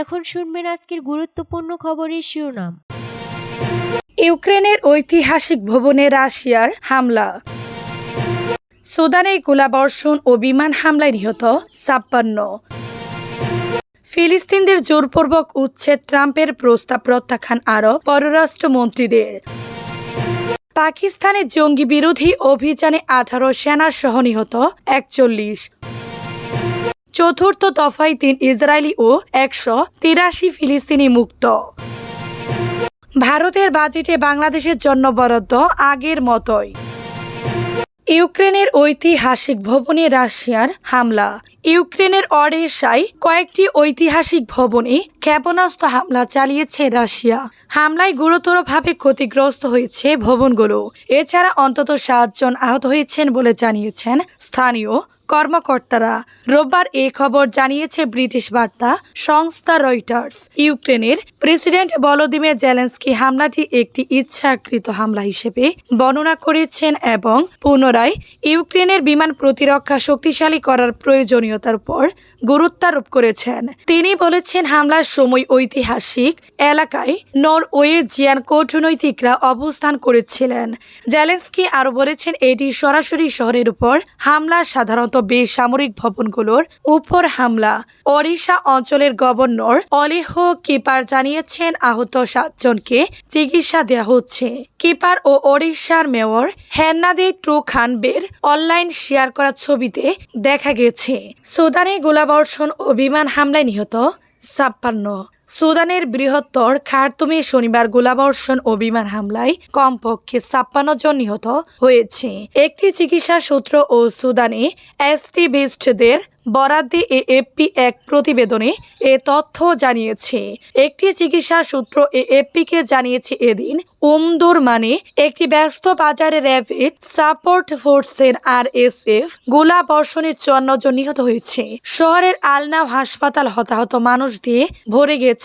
এখন শুনবেন আজকের গুরুত্বপূর্ণ খবরের শিরোনাম। ইউক্রেনের ঐতিহাসিক ভবনে রাশিয়ার হামলা। সুদানে গোলাবর্ষণ ও বিমান হামলায় নিহত ছাপ্পান্ন। ফিলিস্তিনদের জোরপূর্বক উচ্ছেদ ট্রাম্পের প্রস্তাব প্রত্যাখ্যান আরও পররাষ্ট্রমন্ত্রীদের। পাকিস্তানে জঙ্গি বিরোধী অভিযানে আঠারো সেনা সহ নিহত একচল্লিশ। চতুর্থ দফায় তিন ইসরায়েলি ও একশো তিরাশি ফিলিস্তিনি মুক্ত। ভারতের বাজেটে বাংলাদেশের জন্য বরাদ্দ আগের মতোই। ইউক্রেনের ঐতিহাসিক ভবনে রাশিয়ার হামলা। ইউক্রেনের অডেসায় কয়েকটি ঐতিহাসিক ভবনে ক্ষেপণাস্ত্র হামলা চালিয়েছে রাশিয়া। হামলায় গুরুতরভাবে ক্ষতিগ্রস্ত হয়েছে ভবনগুলো। এছাড়া অন্তত সাতজন আহত হয়েছেন বলে জানিয়েছেন স্থানীয় কর্মকর্তারা। রোববার এ খবর জানিয়েছে ব্রিটিশ বার্তা সংস্থা রয়টার্স। ইউক্রেনের প্রেসিডেন্ট বলোদিমির জেলেন্সকি হামলাটি একটি ইচ্ছাকৃত হামলা হিসেবে বর্ণনা করেছেন এবং পুনরায় ইউক্রেনের বিমান প্রতিরক্ষা শক্তিশালী করার প্রয়োজনীয়তার উপর গুরুত্বারোপ করেছেন। তিনি বলেছেন, হামলার সময় ঐতিহাসিক এলাকায় নরওয়েজিয়ান কূটনৈতিকরা অবস্থান করেছিলেন। জেলেন্সকি আরও বলেছেন, এটি সরাসরি শহরের উপর হামলা সাধারণত বেসামরিক ভবনগুলোর উপর হামলা। ওড়িশা অঞ্চলের গভর্নর অলেহ কিপার জানিয়েছেন, আহত সাতজনকে চিকিৎসা দেওয়া হচ্ছে। কিপার ও ওড়িশার মেয়র হেন্নাদে ট্রু খানবের অনলাইন শেয়ার করা ছবিতে দেখা গেছে। সুদানে গোলাবর্ষণ ও বিমান হামলায় নিহত ছাপ্পান্ন। সুদানের বৃহত্তর খার্তুমে শনিবার গোলাবর্ষণ ও বিমান হামলায় কমপক্ষে ছাপ্পান্ন জন নিহত হয়েছে। একটি চিকিৎসা সূত্র ও সুদানে অ্যাস্টিভিস্টদের বরাদ্দে এএফপি এক প্রতিবেদনে এ তথ্য জানিয়েছে। একটি চিকিৎসা সূত্র এ এএফপিকে জানিয়েছে এদিন, উমদুর মানে একটি ব্যস্ত বাজারে র্যাপিড সাপোর্ট ফোর্সের আরএসএফ গোলা বর্ষণে চুয়ান্ন জন নিহত হয়েছে। শহরের আলনাম হাসপাতাল হতাহত মানুষ দিয়ে ভরে গেছে।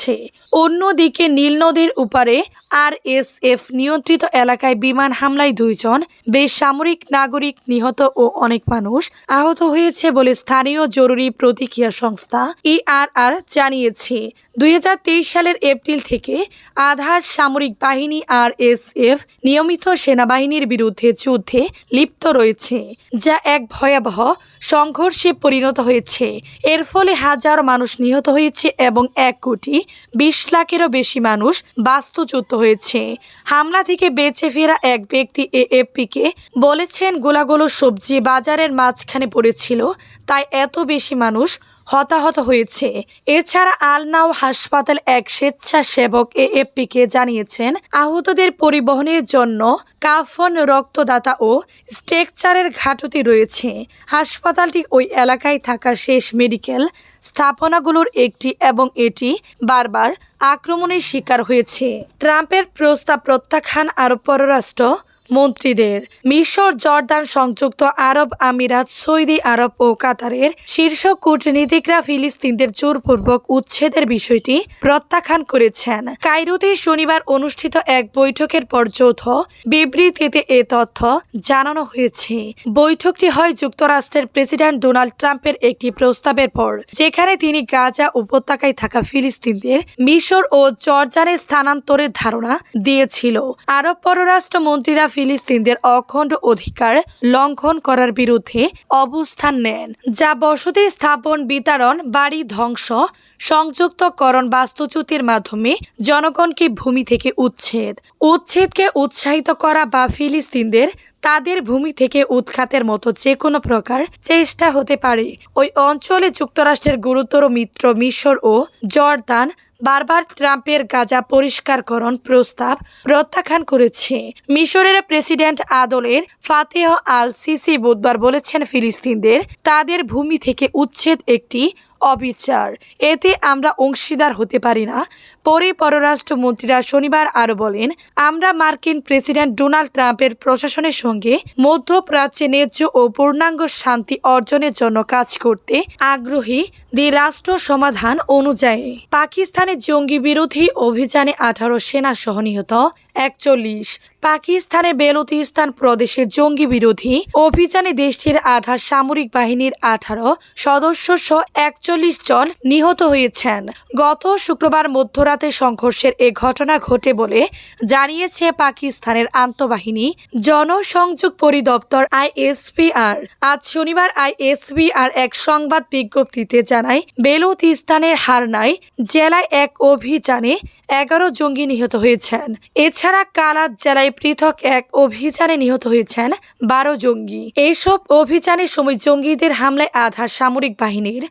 অন্যদিকে নীল নদীর উপারে আর আরএসএফ নিয়ন্ত্রিত এলাকায় বিমান হামলায় দুইজন, বেসামরিক নাগরিক নিহত ও অনেক মানুষ আহত হয়েছে বলে স্থানীয় জরুরি প্রতিক্রিয়া সংস্থা ইআরআর জানিয়েছে। দুই হাজার তেইশ সালের এপ্রিল থেকে আধার সামরিক বাহিনী আর এসএফ নিয়মিত সেনাবাহিনীর বিরুদ্ধে যুদ্ধে লিপ্ত রয়েছে, যা এক ভয়াবহ সংঘর্ষে পরিণত হয়েছে। এর ফলে হাজার মানুষ নিহত হয়েছে এবং এক কোটি বিশ লাখেরও বেশি মানুষ বাস্তুচ্যুত হয়েছে। হামলা থেকে বেঁচে ফেরা এক ব্যক্তি এএফপিকে বলেছেন গোলাগুলো সবজি বাজারের মাঝখানে পড়েছিল, তাই এত বেশি মানুষ হতাহত হয়েছে। এছাড়া আলনাও হাসপাতাল এক স্বেচ্ছাসেবক এএফপিকে জানিয়েছেন, আহতদের পরিবহনের জন্য কাফন, রক্তদাতা ও স্ট্রেকচারের ঘাটতি রয়েছে। হাসপাতালটি ওই এলাকায় থাকা শেষ মেডিকেল স্থাপনাগুলোর একটি এবং এটি বারবার আক্রমণের শিকার হয়েছে। ট্রাম্পের প্রস্তাব প্রত্যাখ্যান আরব পররাষ্ট্র মন্ত্রীদের। মিশর, জর্দান সংযুক্ত আরব আমিরাত, সৌদি আরব ও কাতারের শীর্ষ কূটনীতিকরা ফিলিস্তিনদের জোরপূর্বক উচ্ছেদের বিষয়টি প্রত্যাখ্যান করেছেন। কায়রোতে শনিবার অনুষ্ঠিত এক বৈঠকের পর যৌথ বিবৃতিতে এ তথ্য জানানো হয়েছে। বৈঠকটি হয় যুক্তরাষ্ট্রের প্রেসিডেন্ট ডোনাল্ড ট্রাম্পের একটি প্রস্তাবের পর, যেখানে তিনি গাজা উপত্যকায় থাকা ফিলিস্তিনদের মিশর ও জর্জানে স্থানান্তরের ধারণা দিয়েছিল। আরব পররাষ্ট্র মন্ত্রীরা ফিলিস্তিনদের অখণ্ড অধিকার লঙ্ঘন করার বিরুদ্ধে অবস্থান নেন, যা বসতি স্থাপন, বিতরণ, বাড়ি ধ্বংস, সংযুক্তকরণ, বাস্তুচ্যুতির মাধ্যমে জনগণকে ভূমি থেকে উচ্ছেদ। উচ্ছেদকে উৎসাহিত করা বা ফিলিস্তিনদের তাদের ভূমি থেকে উৎখাতের মতো যে কোনো প্রকার চেষ্টা হতে পারে। ওই অঞ্চলে যুক্তরাষ্ট্রের গুরুতর মিত্র মিশর ও জর্দান বারবার ট্রাম্পের গাজা পরিষ্কারকরণ প্রস্তাব প্রত্যাখ্যান করেছে। মিশরের প্রেসিডেন্ট আদলের ফাতেহ আল সিসি বুধবার বলেছেন ফিলিস্তিনদের তাদের ভূমি থেকে উচ্ছেদ একটি অবিচার। এতে আমরা অংশীদার হতে পারি না। পরে পররাষ্ট্রমন্ত্রীরা শনিবার আরও বলেন, আমরা মার্কিন প্রেসিডেন্ট ডোনাল্ড ট্রাম্পের প্রশাসনের সঙ্গে মধ্যপ্রাচ্যে ন্যায্য ও পূর্ণাঙ্গ শান্তি অর্জনের জন্য কাজ করতে আগ্রহী দ্বিরাষ্ট্র সমাধান অনুযায়ী। পাকিস্তানে জঙ্গি বিরোধী অভিযানে আঠারো সেনা সহ নিহত একচল্লিশ। পাকিস্তানে বেলুতিস্তান প্রদেশে জঙ্গি বিরোধী অভিযানে দেশটির আধা সামরিক বাহিনীর আঠারো সদস্য সহ একচল্লিশ সাতচল্লিশ জন নিহত হয়েছেন। গত শুক্রবার মধ্যরাতে সংঘর্ষের এ ঘটনা ঘটে বলে জানিয়েছে পাকিস্তানের আন্তঃবাহিনী। জনসংযোগ পরিদপ্তর আইএসপিআর আজ শনিবার আইএসপিআর এক সংবাদ বিজ্ঞপ্তিতে জানায় বেলুতিস্তানের হারনায় জেলায় এক অভিযানে এগারো জঙ্গি নিহত হয়েছেন। এছাড়া কালাত জেলায় পৃথক এক অভিযানে নিহত হয়েছেন বারো জঙ্গি। এইসব অভিযানের সময় জঙ্গিদের হামলায় আধা সামরিক বাহিনীর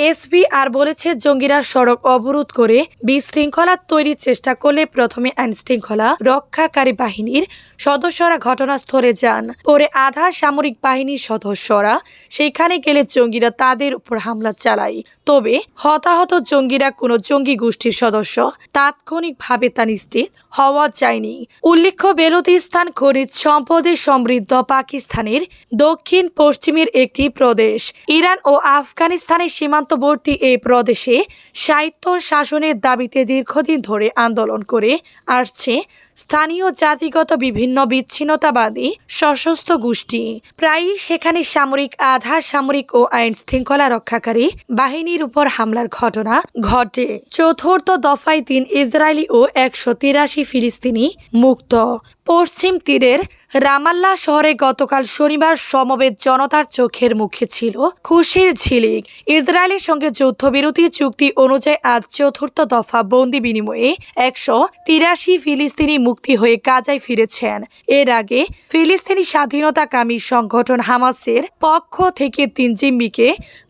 আইএসবি আর বলেছে জঙ্গিরা সড়ক অবরোধ করে বিশৃঙ্খলা তৈরির চেষ্টা করলে প্রথমে আইন শৃঙ্খলা রক্ষাকারী বাহিনীর সদস্যরা ঘটনাস্থলে যান। পরে আধা সামরিক বাহিনীর সদস্যরা সেখানে গেলে জঙ্গিরা তাদের উপর হামলা চালায়। তবে হতাহত জঙ্গিরা কোনো জঙ্গি গোষ্ঠীর সদস্য তাৎক্ষণিকভাবে তা নিশ্চিত হওয়া যায়নি। উল্লেখ্য বেলুতিস্তান খনিজ সম্পদে সমৃদ্ধ পাকিস্তানের দক্ষিণ পশ্চিমের একটি প্রদেশ। ইরান ও আফগানিস্তানের সীমান্তবর্তী এই প্রদেশে সাহিত্য শাসনের দাবিতে দীর্ঘদিন ধরে আন্দোলন করে আসছে স্থানীয় জাতিগত বিভিন্ন বিচ্ছিন্নতাবাদী সশস্ত্র গোষ্ঠী, প্রায়ই সেখানে সামরিক আধা সামরিক ও আইন শৃঙ্খলা রক্ষাকারী বাহিনীর উপর হামলার ঘটনা ঘটে। চতুর্থ দফায় তিন ইসরায়েলি ও একশো তিরাশি ফিলিস্তিনি মুক্ত। পশ্চিম তীরের রামাল্লা শহরে গতকাল শনিবার সমবেত জনতার চোখের মুখে ছিল খুশির ঝিলিক। ইসরায়েলের সঙ্গে যুদ্ধবিরতি চুক্তি অনুযায়ী আজ চতুর্থ দফা বন্দি বিনিময়ে একশো তিরাশি ফিলিস্তিনি মুক্তি হয়ে গাজায় ফিরেছেন। এর আগে ফিলিস্তিনি স্বাধীনতাকামী সংগঠন হামাসের পক্ষ থেকে তিন জিম্মিকে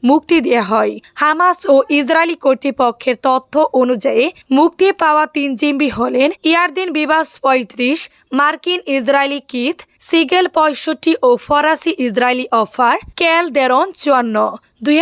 মুক্তি দেওয়া হয়। হামাস ও ইসরায়েলি কর্তৃপক্ষের তথ্য অনুযায়ী, মুক্তি পাওয়া তিন জিম্বি হলেন ইয়ারদিন বিবাস পঁয়ত্রিশ, মার্কিন ইসরায়েলি কিথ সিগেল পঁয়ষট্টি ও ফরাসি ইসরায়েলি অফার ক্যাল দেরন চুয়ান্ন। দুই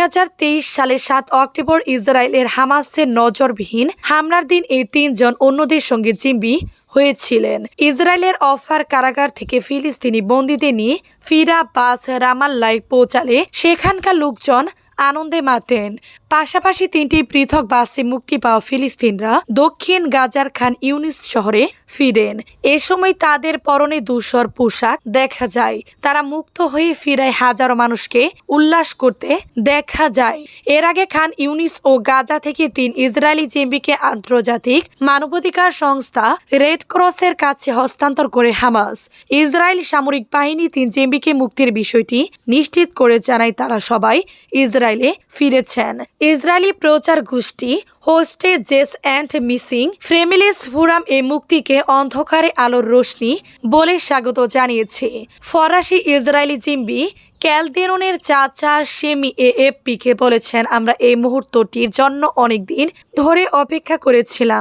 সালে সাত অক্টোবর ইসরায়েলের হামাসের নজরবিহীন হামলার দিন এই তিনজন অন্যদের সঙ্গে জিম্বি হয়েছিলেন। ইসরায়েলের অফার কারাগার থেকে ফিলিস্তিনি বন্দীদের নিয়ে ফিরা বাস রামাল্লায় পৌঁছালে সেখানকার লোকজন আনন্দে মাতেন। পাশাপাশি তিনটি পৃথক বাসে মুক্তি পাওয়া ফিলিস্তিনরা দক্ষিণ গাজার খান ইউনিস শহরে ফিরেন। এ সময় তাদের পরনে ধূসর পোশাক দেখা যায়। তারা মুক্ত হয়ে ফিরায় হাজারো মানুষকে উল্লাস করতে দেখা যায়। এর আগে খান ইউনিস ও গাজা থেকে তিন ইসরায়েলি জেম্বিকে আন্তর্জাতিক মানবাধিকার সংস্থা রেড ক্রসের কাছে হস্তান্তর করে হামাস। ইসরায়েল সামরিক বাহিনী তিন জেম্বিকে মুক্তির বিষয়টি নিশ্চিত করে জানায় তারা সবাই ইসরায়েলে। ফিরেছেন। ইসরায়েলি প্রচার গোষ্ঠী hostages and missing families forum এ মুক্তিকে অন্ধকারে আলোর রোশনি বলে স্বাগত জানিয়েছে। ফরাসি ইসরায়েলি জিম্বি ক্যালদেরনের চাচা সেমি এ এফপিকে বলেছেন, আমরা এই মুহূর্তটির জন্য অনেকদিন ধরে অপেক্ষা করেছিলাম।